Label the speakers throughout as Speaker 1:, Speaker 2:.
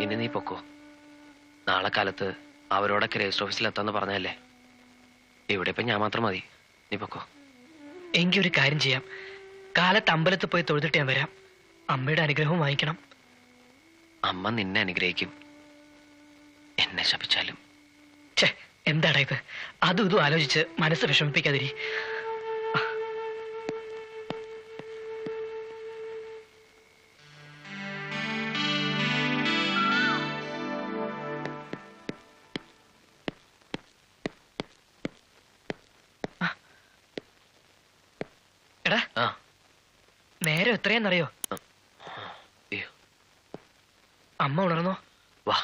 Speaker 1: ഇനി നീ പൊക്കോ. നാളെ കാലത്ത് അവരോടൊക്കെ രജിസ്റ്റർ ഓഫീസിൽ എത്താന്ന് പറഞ്ഞല്ലേ ഇവിടെ ഇപ്പൊ ഞാൻ മാത്രം മതി. നീ പൊക്കോ.
Speaker 2: എങ്കിൽ ഒരു കാര്യം ചെയ്യാം. കാലത്ത് അമ്പലത്തിൽ പോയി തൊഴുതിട്ട് ഞാൻ വരാം. അമ്മയുടെ അനുഗ്രഹവും വാങ്ങിക്കണം.
Speaker 1: അമ്മ നിന്നെ അനുഗ്രഹിക്കും. എന്നെ ശപിച്ചാലും.
Speaker 2: ഛേ എന്താടാ ഇത്? അതും ഇതും ആലോചിച്ച് മനസ്സ് വിഷമിപ്പിക്കാതിരി. എത്രയെന്നറിയോ? അമ്മ ഉണർന്നോ?
Speaker 1: വാ.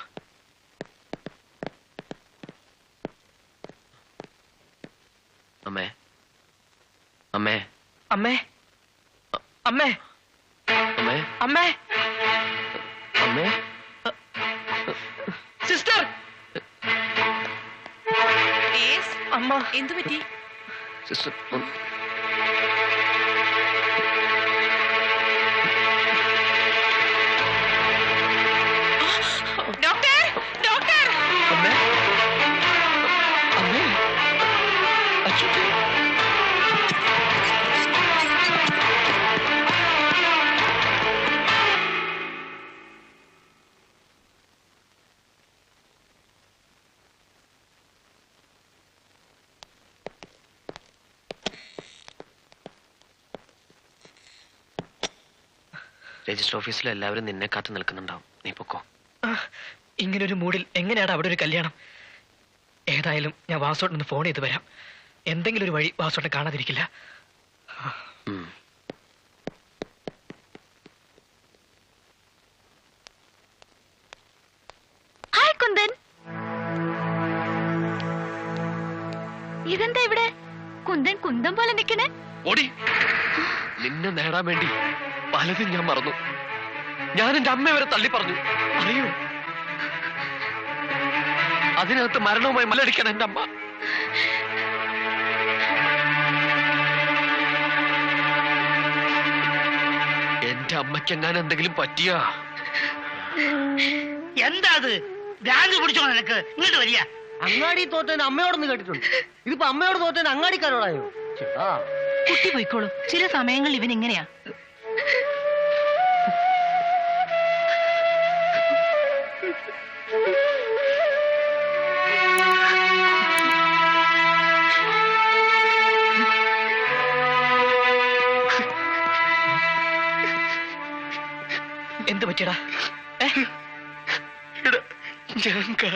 Speaker 1: അമ്മേ. അമ്മേ.
Speaker 2: അമ്മേ. അമ്മേ.
Speaker 1: അമ്മേ.
Speaker 2: അമ്മേ.
Speaker 1: അമ്മേ.
Speaker 2: സിസ്റ്റർ. അമ്മ.
Speaker 3: എന്തു പറ്റി?
Speaker 1: സിസ്റ്റർ രജിസ്റ്റർ ഓഫീസിൽ എല്ലാവരും നിന്നെ കാത്തു നിൽക്കുന്നുണ്ടാവും. നീ പൊക്കോ.
Speaker 2: ഇങ്ങനൊരു മൂഡിൽ എങ്ങനെയാണ് അവിടെ ഒരു കല്യാണം? ഏതായാലും ഞാൻ വാസോട്ടിന് ഫോൺ ചെയ്ത് വരാം. എന്തെങ്കിലും ഒരു വഴി വാസോട്ടെ കാണാതിരിക്കില്ല.
Speaker 4: ഇതെന്താ ഇവിടെ? കുന്ദൻ കുന്തം പോലെ നിൽക്കണേ
Speaker 1: ഓടി. നിന്നെ നേടാൻ വേണ്ടി പലതും ഞാൻ മറന്നു. ഞാൻ എന്റെ അമ്മ വരെ തള്ളി പറഞ്ഞു. അറിയൂ അതിനകത്ത് മരണവുമായി മലടിക്കാൻ എന്റെ അമ്മ. എന്റെ അമ്മയ്ക്ക് എങ്ങാനും എന്തെങ്കിലും പറ്റിയാ?
Speaker 5: എന്താ അത്? ഭ്രാന്ത് പിടിച്ചോ നിനക്ക്. ഇങ്ങോട്ട് വരിക.
Speaker 6: അങ്ങാടി തോറ്റ അമ്മയോടൊന്ന് കേട്ടിട്ടുണ്ട്. ഇതിപ്പോ അമ്മയോട് തോറ്റ അങ്ങാടിക്കാരോടായോ?
Speaker 3: കുട്ടി പോയിക്കോളൂ. ചില സമയങ്ങളിൽ ഇവൻ ഇങ്ങനെയാ.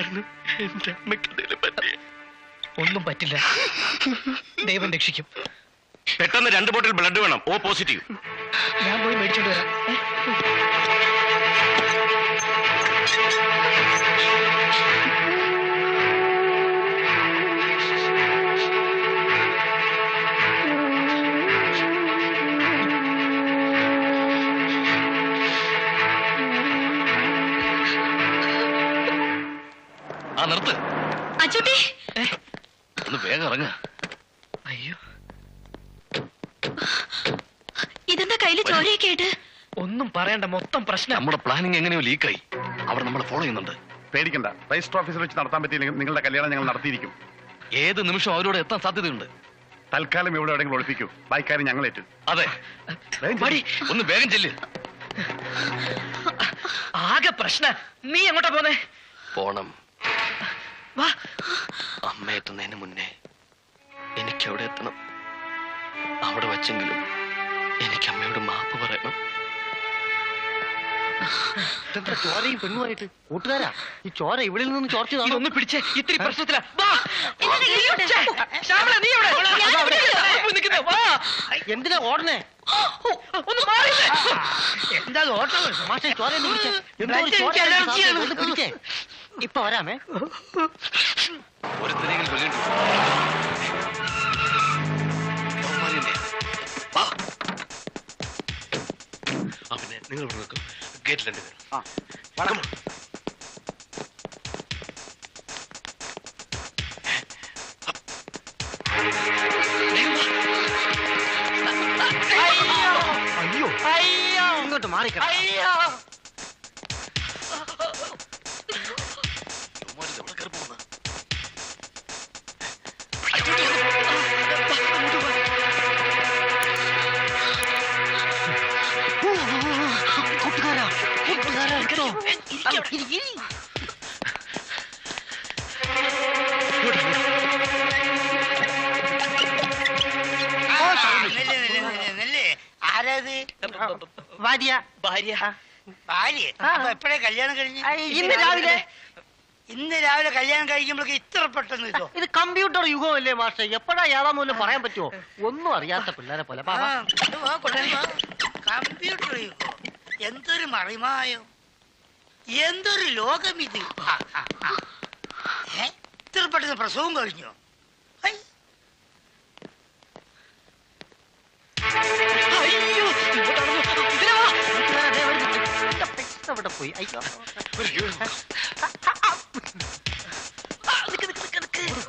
Speaker 1: കാരണം എന്റെ പറ്റിയ?
Speaker 2: ഒന്നും പറ്റില്ല. ദൈവം രക്ഷിക്കും.
Speaker 7: പെട്ടെന്ന് രണ്ട് ബോട്ടിൽ ബ്ലഡ് വേണം. O positive.
Speaker 2: ഞാൻ പോയി മേടിച്ചോണ്ട് വരാം.
Speaker 7: നിർത്ത്.
Speaker 4: അച്ചുട്ടി.
Speaker 7: ഒന്ന് വേഗം ഇറങ്ങ.
Speaker 2: അയ്യോ.
Speaker 4: ഇതെന്താ കയ്യിൽ ചോരയൊക്കെ ആയിട്ട്
Speaker 2: ഒന്നും പറയണ്ട മൊത്തം പ്രശ്നം.
Speaker 7: നമ്മുടെ പ്ലാനിങ് എങ്ങനെയോ ലീക്കായി. അവർ നമ്മളെ ഫോളോ ചെയ്യുന്നുണ്ട്.
Speaker 8: പേടിക്കണ്ട. രജിസ്റ്റർ ഓഫീസിൽ വെച്ച് നടത്താൻ പറ്റിയില്ലെങ്കിൽ നിങ്ങളുടെ കല്യാണം ഞങ്ങൾ നടത്തിയിരിക്കും.
Speaker 7: ഏത് നിമിഷം അവരോട് എത്താൻ സാധ്യതയുണ്ട്?
Speaker 8: തൽക്കാലം ഇവിടെ എവിടെയെങ്കിലും ഒളിപ്പിക്കൂ. ബാക്കിക്കാര്യം ഞങ്ങൾ ഏറ്റു.
Speaker 7: അതെ. ഒന്ന് വേഗം ചെല്ല്.
Speaker 2: ആകെ പ്രശ്ന. നീ എങ്ങോട്ടാ പോന്നെ?
Speaker 1: പോണം.
Speaker 2: വാ.
Speaker 1: അമ്മ എത്തുന്നതിന് മുന്നേ എനിക്ക് അവിടെ എത്തണം. അവിടെ വച്ചെങ്കിലും എനിക്ക് അമ്മയോട് മാപ്പ് പറയണം.
Speaker 6: ഇതെന്താ ചോരയും പെണ്ണുമായിട്ട്? കൂട്ടുകാരാ? ഈ ചോര ഇവിടെ നിന്ന് ചോർച്ച
Speaker 2: ഒന്ന് പിടിച്ചേ. ഇത്തിരി പ്രശ്നത്തിലാ. വാ. ഛേ, ശ്യാമള, നീ എവിടെ?
Speaker 4: ഞാൻ ഇവിടെ ഇല്ല.
Speaker 2: ആ, പോയി നിൽക്കുന്നെ, വാ.
Speaker 6: എന്തിനാ ഓടണേ?
Speaker 2: ഒന്ന് മാറിയില്ലേ?
Speaker 5: എന്താ ഓട്ടം?
Speaker 6: മാഷെ ചോര എന്തോ ഒരു ചോര
Speaker 2: എനിക്ക് അലർജിയാണ്.
Speaker 6: പിടിച്ചേ ഇപ്പൊ വരാമേ.
Speaker 7: ഒരു തിരികെ കൊല്ലിട്ടു
Speaker 1: അവനെ നിങ്ങൾ ഇവിടെ നിൽക്കും. ഗേറ്റിൽ എന്റെ
Speaker 8: ആ വടം
Speaker 6: അയ്യോ. ഇങ്ങോട്ട് മാറിക്കണം ഭാര്യ.
Speaker 2: ഭാര്യ.
Speaker 5: ഭാര്യ? അപ്പൊ എപ്പോഴേ കല്യാണം കഴിഞ്ഞ്?
Speaker 6: ഇന്ന് രാവിലെ.
Speaker 5: ഇന്ന് രാവിലെ കല്യാണം കഴിക്കുമ്പോഴേക്ക് ഇത്ര പെട്ടെന്ന് ഇതോ?
Speaker 6: ഇത് കമ്പ്യൂട്ടർ യുഗമല്ലേ മാഷെ? എപ്പോഴാ ഏതാന്ന് പോലും പറയാൻ പറ്റുമോ ഒന്നും അറിയാത്ത പിള്ളേരെ പോലെ.
Speaker 5: കമ്പ്യൂട്ടർ യുഗം. എന്തൊരു മറിമായോ. എന്തൊരു ലോകം ഇത്? ഇത്ര പെട്ടെന്ന് പ്രസവം കഴിഞ്ഞോ?
Speaker 6: ഇവിടെ പോയി. അയ്യോ.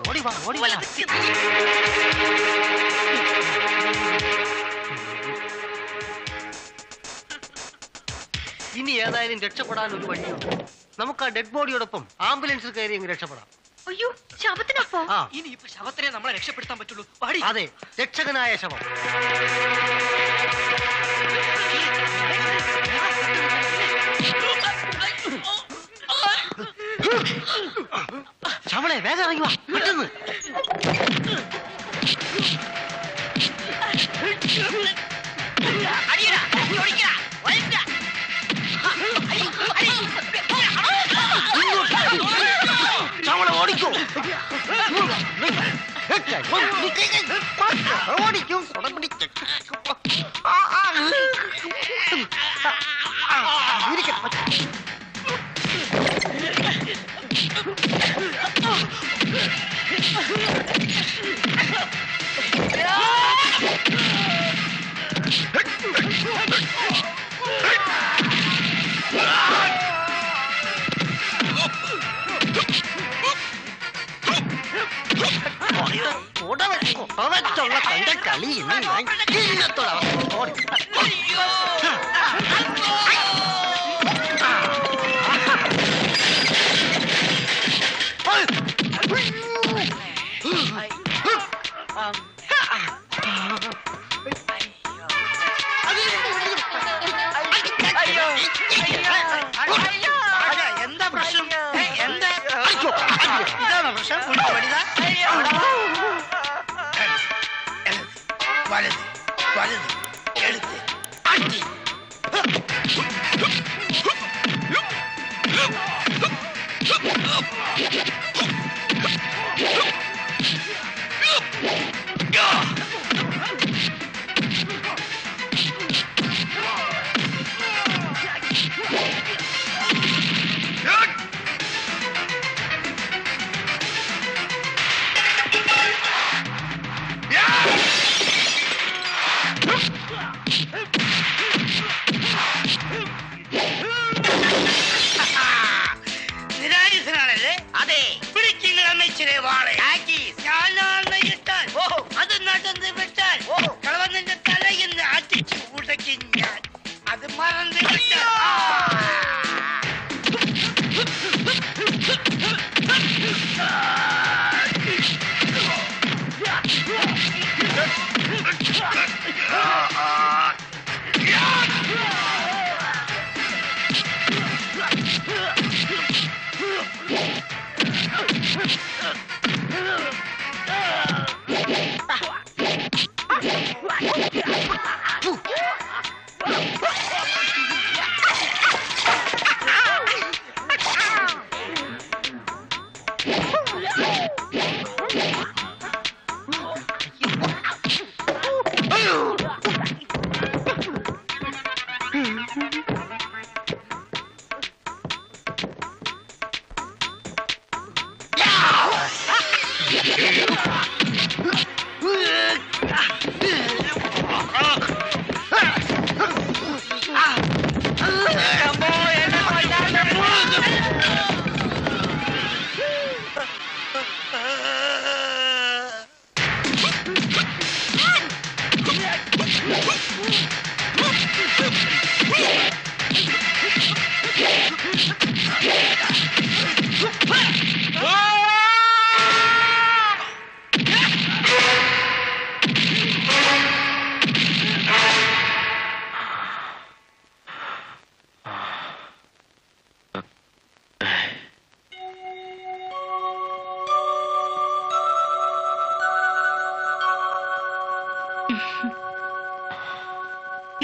Speaker 6: ഓടി വാ ഓടി വാ. ഇനി ഏതായാലും രക്ഷപ്പെടാൻ ഒരു വഴിയോ നമുക്ക് ആ ഡെഡ് ബോഡിയോടൊപ്പം ആംബുലൻസിൽ കയറി അങ്ങ് രക്ഷപ്പെടാം.
Speaker 4: അയ്യോ ശവത്തിനപ്പോ?
Speaker 6: ആ.
Speaker 2: ഇനി ഇപ്പൊ ശവത്തിനെ നമ്മളെ രക്ഷപ്പെടുത്താൻ പറ്റുള്ളൂ. പാടി
Speaker 6: അതെ രക്ഷകനായ ശവം. ശവളെ വേഗം ഇറങ്ങി വാ. പെട്ടെന്ന്.
Speaker 5: അടിയടാ, ഓടിക്കടാ, വലിക്കടാ.
Speaker 6: ഓടിക്കോ.
Speaker 5: Ugh!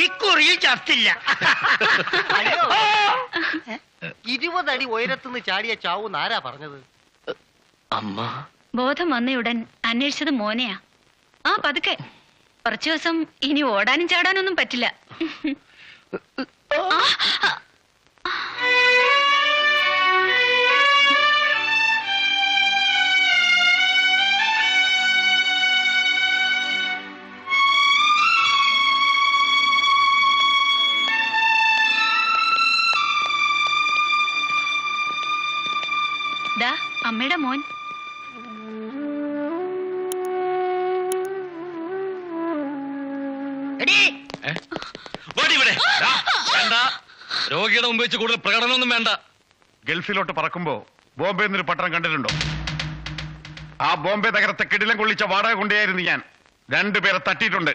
Speaker 5: ഇക്കുറിയും ചത്തില്ല.
Speaker 6: ഇരുപതടി ഉയരത്തുനിന്ന് ചാടിയ ചാവൂന്ന് ആരാ പറഞ്ഞത്?
Speaker 1: അമ്മ.
Speaker 4: ബോധം വന്നയുടൻ അന്വേഷിച്ചത് മോനെയാ. ആ പതുക്കെ. കുറച്ചു ദിവസം ഇനി ഓടാനും ചാടാനൊന്നും പറ്റില്ല. ദാ അമ്മയുടെ മോൻ.
Speaker 7: രോഗിയുടെ മുമ്പ് വെച്ച് കൂടുതൽ പ്രകടനമൊന്നും വേണ്ട.
Speaker 8: ഗൾഫിലോട്ട് പറക്കുമ്പോ ബോംബെ എന്നൊരു പട്ടണം കണ്ടിട്ടുണ്ടോ? ആ ബോംബെ നഗരത്തെ കിടിലം കൊള്ളിച്ച വാടക കൊണ്ടേയായിരുന്നു ഞാൻ. രണ്ടുപേരെ തട്ടിയിട്ടുണ്ട്.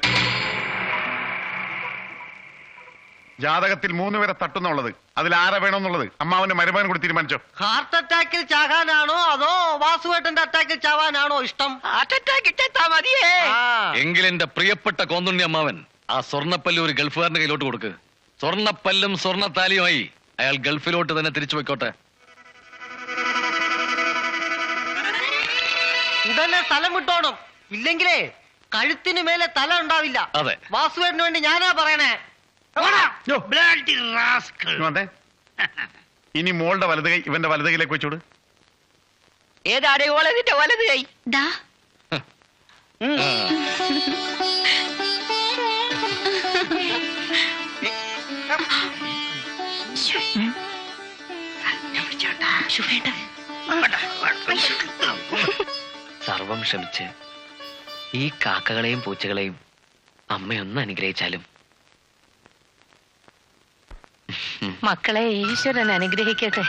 Speaker 8: ജാതകത്തിൽ മൂന്ന് പേരെ തട്ടുന്നുള്ളത് അതിൽ ആരെ വേണമെന്നുള്ളത്? അമ്മാവന്റെ മരുമകൻ കൂടി തീരുമാനിച്ചോ?
Speaker 6: ഹാർട്ട് അറ്റാക്കിൽ ചാകാനാണോ അതോ വാസുവേട്ടന്റെ അറ്റാക്കിൽ ചാവാനാണോ ഇഷ്ടം?
Speaker 2: ഹാർട്ട് അറ്റാക്ക് ഇട്ടാ മതിയേ.
Speaker 6: എങ്കിലെന്റെ
Speaker 7: എങ്കിൽ എന്റെ പ്രിയപ്പെട്ട കോന്തുണ്ണി അമ്മാവൻ ആ സ്വർണപ്പല്ല് ഒരു ഗൾഫുകാരന്റെ കയ്യിലോട്ട് കൊടുക്ക്. സ്വർണപ്പല്ലും സ്വർണത്താലിയുമായി അയാൾ ഗൾഫിലോട്ട് തന്നെ തിരിച്ചു വെക്കോട്ടെ
Speaker 6: ഉടനെ സ്ഥലം വിട്ടോണം. ഇല്ലെങ്കിലേ കഴുത്തിന് മേലെ തല ഉണ്ടാവില്ല.
Speaker 7: അതെ.
Speaker 6: വാസുവേട്ടന് വേണ്ടി ഞാനാ പറയണേ.
Speaker 8: യ്യോ. ഇനി മോളുടെ വലത് കൈ ഇവന്റെ വലത് കൈയിലേക്ക് വെച്ചോട്.
Speaker 2: ഏതാടെ ഓളതിന്റെ വലത് കൈ?
Speaker 4: ദാ.
Speaker 1: സർവം ക്ഷമിച്ച് ഈ കാക്കകളെയും പൂച്ചകളെയും അമ്മയൊന്ന് അനുഗ്രഹിച്ചാലും
Speaker 3: മക്കളെ ഈശ്വരൻ അനുഗ്രഹിക്കട്ടെ.